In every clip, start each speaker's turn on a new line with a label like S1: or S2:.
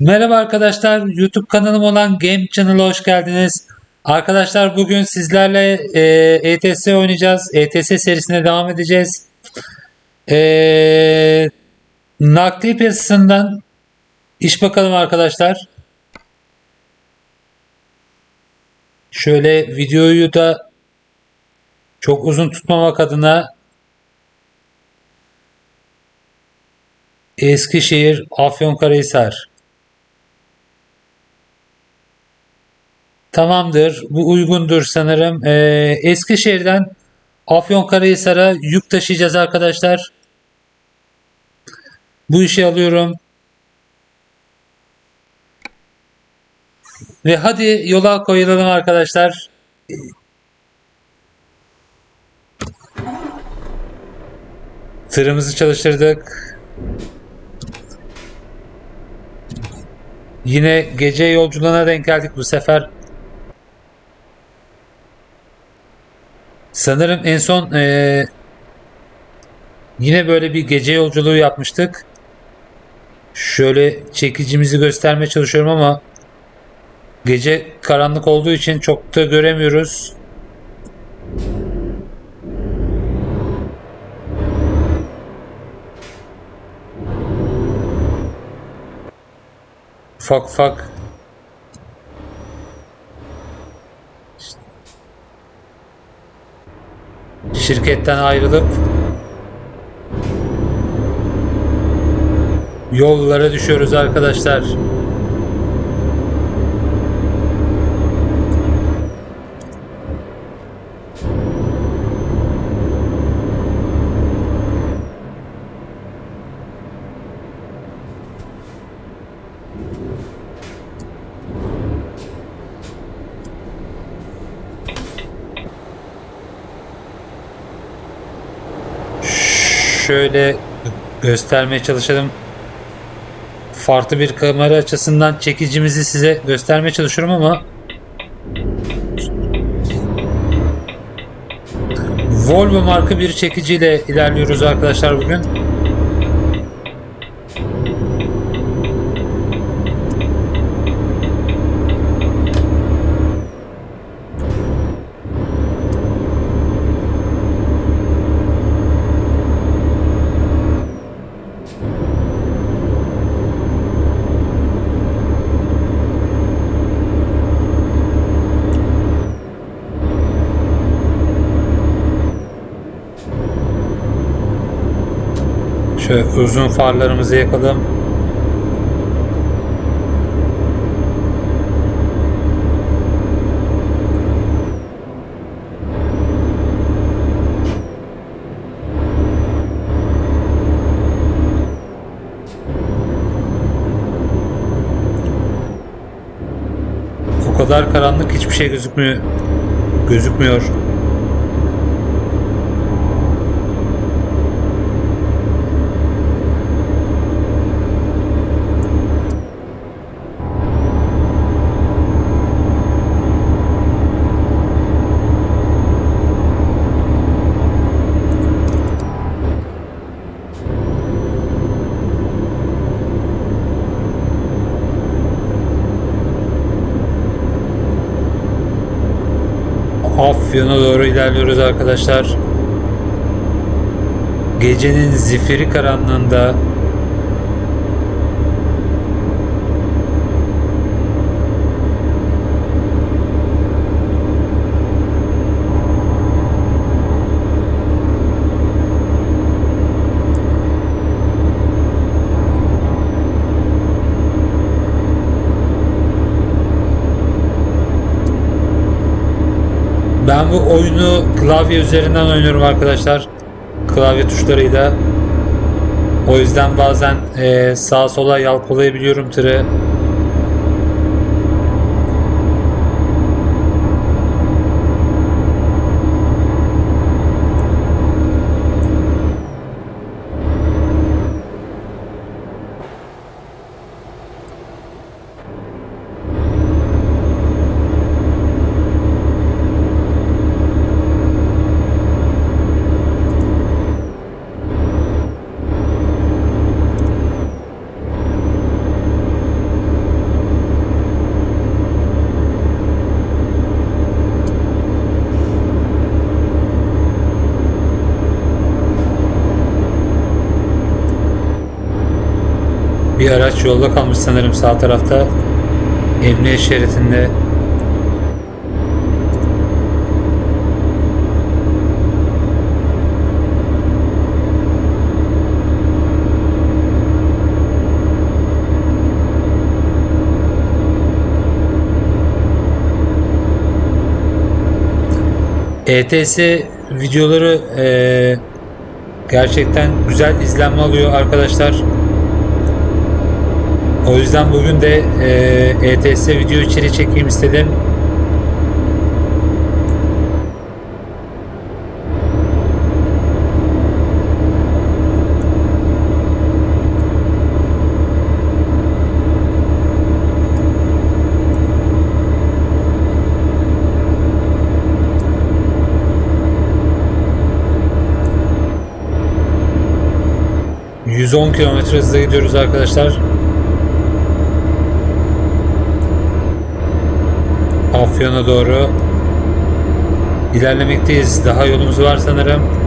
S1: Merhaba arkadaşlar, YouTube kanalım olan Game Channel'a hoş geldiniz. Arkadaşlar bugün sizlerle e, ETS oynayacağız. ETS serisine devam edeceğiz. E, nakli piyasasından iş bakalım arkadaşlar. Şöyle videoyu da çok uzun tutmamak adına Eskişehir, Afyonkarahisar. Tamamdır. Bu uygundur sanırım. Ee, Eskişehir'den Afyonkarahisar'a yük taşıyacağız arkadaşlar. Bu işi alıyorum. Ve hadi yola koyulalım arkadaşlar. Tırımızı çalıştırdık. Yine gece yolculuğuna denk geldik bu sefer. Sanırım en son eee, yine böyle bir gece yolculuğu yapmıştık. Şöyle çekicimizi göstermeye çalışıyorum ama gece karanlık olduğu için çok da göremiyoruz. Ufak ufak şirketten ayrılıp yollara düşüyoruz arkadaşlar. Şöyle göstermeye çalışalım. Farklı bir kamera açısından çekicimizi size göstermeye çalışıyorum ama Volvo marka bir çekiciyle ilerliyoruz arkadaşlar bugün. Şöyle uzun farlarımızı yakalım. O kadar karanlık hiçbir şey gözükmüyor. Gözükmüyor. Afyon'a doğru ilerliyoruz arkadaşlar. Gecenin zifiri karanlığında Ben bu oyunu klavye üzerinden oynuyorum arkadaşlar. Klavye tuşlarıyla. O yüzden bazen eee sağa sola yalpalayabiliyorum tırı. Bir araç yolda kalmış sanırım sağ tarafta. Emniyet şeridinde. ETS videoları eee, gerçekten güzel izlenme alıyor arkadaşlar. O yüzden bugün de eee ETS video içeri çekeyim istedim. ...110 kilometre hızla gidiyoruz arkadaşlar. Afyon'a doğru ilerlemekteyiz. Daha yolumuz var sanırım.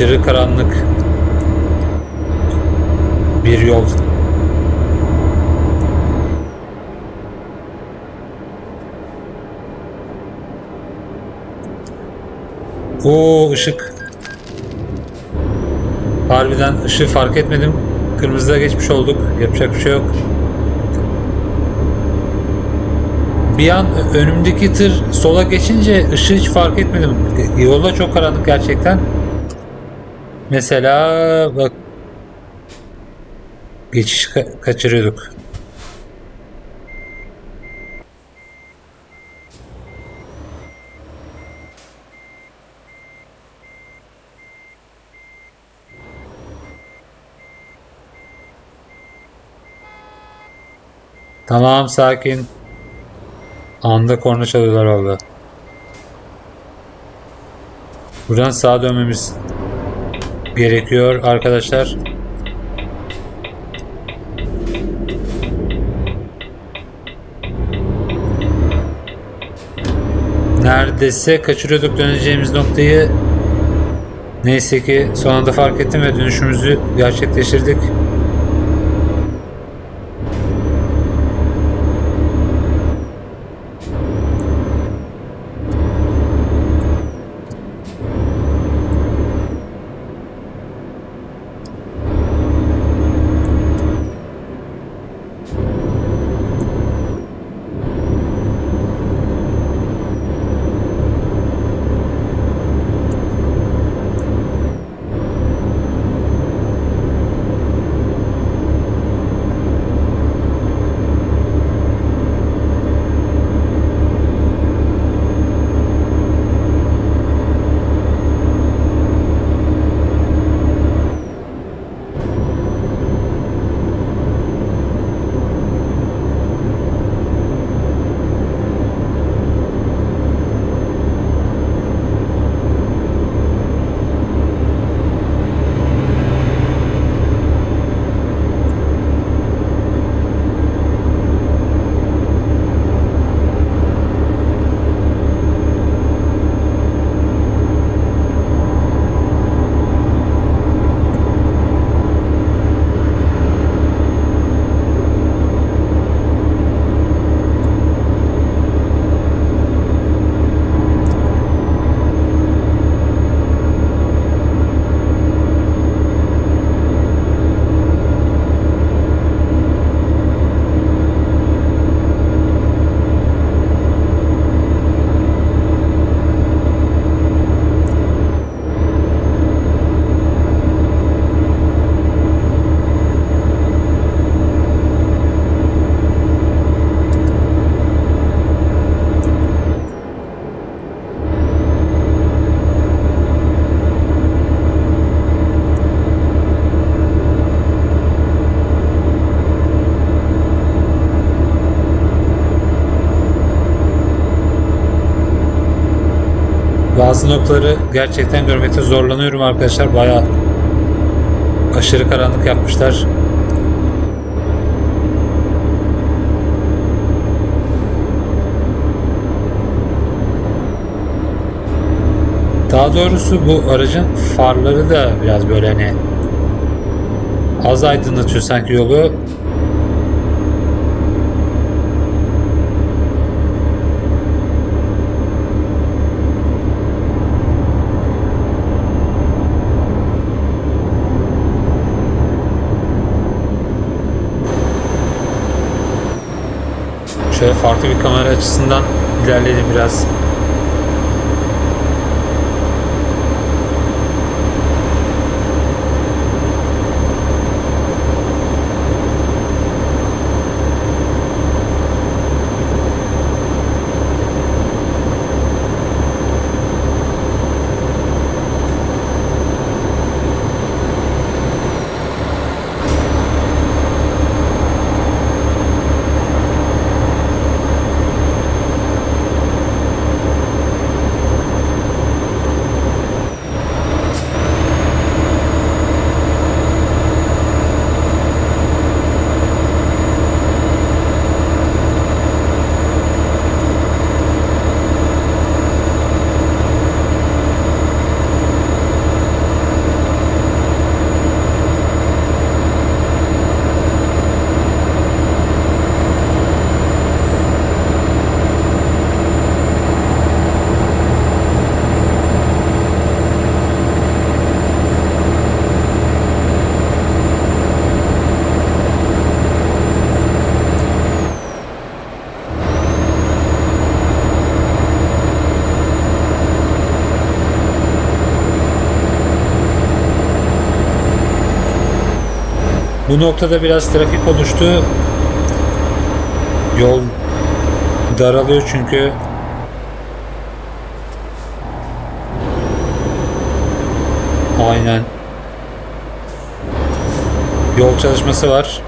S1: Aşırı karanlık bir yol. Oo ışık. Harbiden ışığı fark etmedim. Kırmızıda geçmiş olduk. Yapacak bir şey yok. Bir an önümdeki tır sola geçince ışığı hiç fark etmedim. Yolda çok karanlık gerçekten. Mesela bak geçiş ka- kaçırıyorduk. Tamam sakin. Anda korna çalıyorlar valla. Buradan sağa dönmemiz gerekiyor arkadaşlar. Neredeyse kaçırıyorduk döneceğimiz noktayı. Neyse ki son anda fark ettim ve dönüşümüzü gerçekleştirdik. Bazı noktaları gerçekten görmekte zorlanıyorum arkadaşlar. Bayağı aşırı karanlık yapmışlar. Daha doğrusu bu aracın farları da biraz böyle hani az aydınlatıyor sanki yolu. Şöyle farklı bir kamera açısından ilerleyelim biraz. Bu noktada biraz trafik oluştu. Yol daralıyor çünkü. Aynen. Yol çalışması var.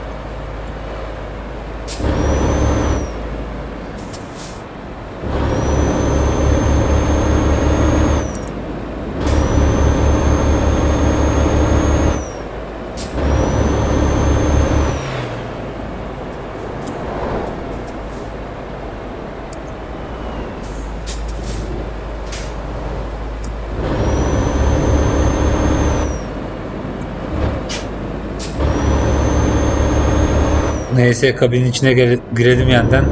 S1: Neyse kabinin içine gire- girelim yandan.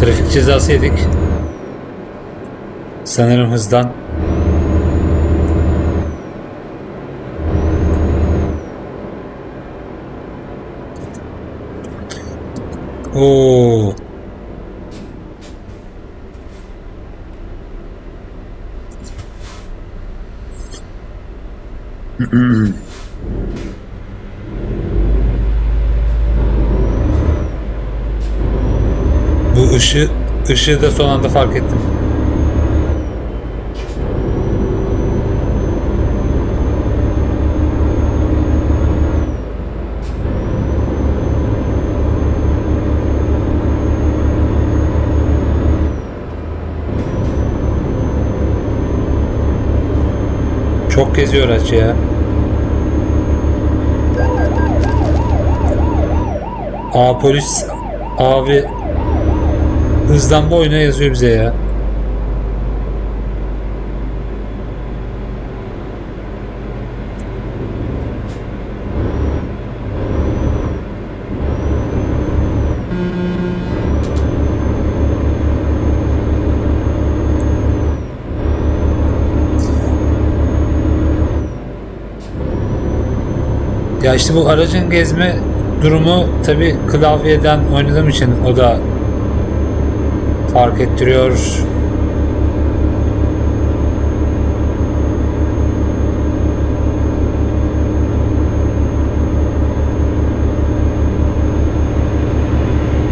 S1: Trafik cezası yedik. Sanırım hızdan. Oo. Bu ışığı, ışığı da son anda fark ettim. Çok geziyor araç ya. Aa polis abi hızdan boyuna yazıyor bize ya. Ya işte bu aracın gezme durumu tabi klavyeden oynadığım için o da fark ettiriyor.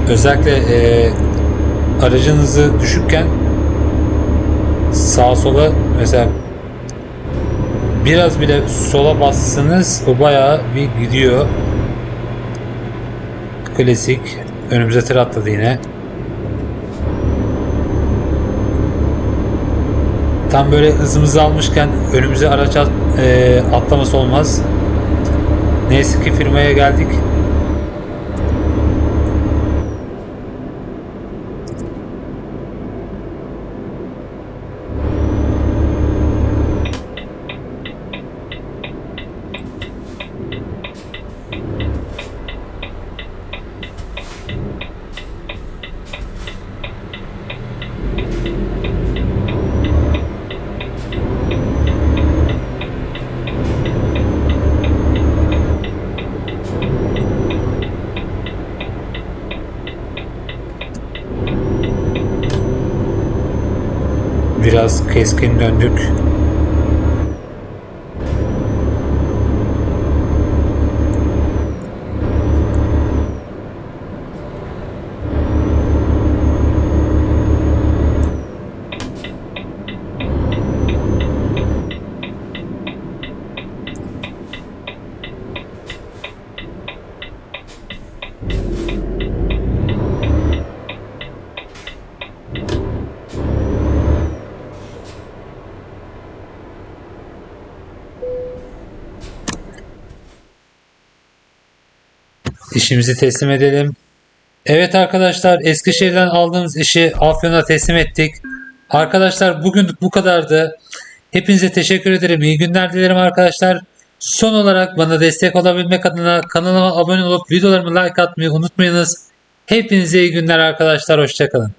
S1: Özellikle e, aracınızı düşükken sağa sola mesela biraz bile sola bassanız o bayağı bir gidiyor. Klasik. Önümüze tır atladı yine. Tam böyle hızımızı almışken önümüze araç at- e, atlaması olmaz. Neyse ki firmaya geldik. Biraz keskin döndük. İşimizi teslim edelim. Evet arkadaşlar Eskişehir'den aldığımız işi Afyon'a teslim ettik. Arkadaşlar bugünlük bu kadardı. Hepinize teşekkür ederim. İyi günler dilerim arkadaşlar. Son olarak bana destek olabilmek adına kanalıma abone olup videolarımı like atmayı unutmayınız. Hepinize iyi günler arkadaşlar. Hoşçakalın.